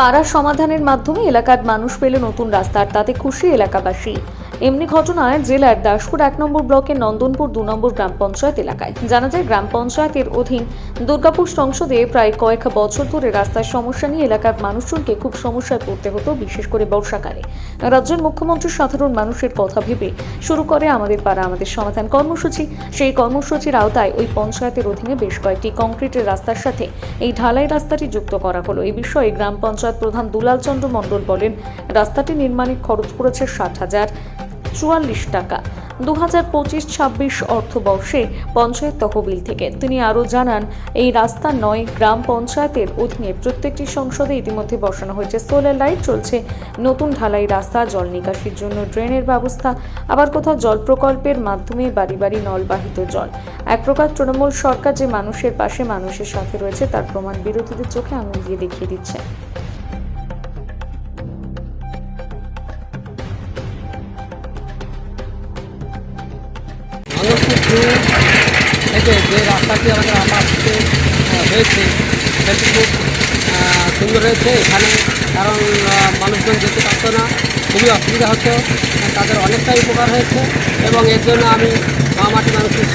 পাড়া সমাধানের মাধ্যমে এলাকার মানুষ পেলে নতুন রাস্তার তাতে খুশি এলাকাবাসী। এমনি ঘটনায় জেলার দাসপুর এক নম্বর ব্লকের নন্দনপুর দু নম্বর গ্রাম পঞ্চায়েত এলাকায়। জানা যায়, গ্রাম পঞ্চায়েতের অধীন দুর্গাপুর সংসদে প্রায় কয়েক বছর ধরে রাস্তার সমস্যা নিয়ে এলাকার মানুষজনকে খুব সমস্যায় পড়তে হতো, বিশেষ করে বর্ষাকালে। রাজ্যের মুখ্যমন্ত্রী সাধারণ মানুষের কথা ভেবে শুরু করে আমাদের পাড়া আমাদের সমাধান কর্মসূচি। সেই কর্মসূচির আওতায় ওই পঞ্চায়েতের অধীনে বেশ কয়েকটি কংক্রিটের রাস্তার সাথে এই ঢালাই রাস্তাটি যুক্ত করা হলো। এই বিষয়ে গ্রাম পঞ্চায়েত প্রধান দুলাল চন্দ্র মণ্ডল বলেন, রাস্তাটি নির্মাণে খরচ পড়েছে ষাট হাজার। চুয়াল্লিশ টাকা। দু হাজার পঁচিশ ছাব্বিশ অর্থবর্ষে পঞ্চায়েত তহবিল থেকে তিনি আরও জানান, এই রাস্তা নয়, গ্রাম পঞ্চায়েতের অধীনে প্রত্যেকটি সংসদে ইতিমধ্যে বসানো হয়েছে সোলার লাইট, চলছে নতুন ঢালাই রাস্তা, জল নিকাশির জন্য ড্রেনের ব্যবস্থা, আবার কোথাও জল প্রকল্পের মাধ্যমে বাড়ি বাড়ি নলবাহিত জল। এক প্রকার তৃণমূল সরকার যে মানুষের পাশে মানুষের সাথে রয়েছে, তার প্রমাণ বিরোধীদের চোখে আঙুল দিয়ে দেখিয়ে দিচ্ছে। যে রাস্তাটি আমাদের আমাদের হয়েছে, সেটি খুব সুন্দর হয়েছে এখানে। কারণ মানুষজন যেতে পারতো না, খুবই অসুবিধা হতো। তাদের অনেকটাই উপকার হয়েছে এবং এর জন্য আমি মামাটি মানুষের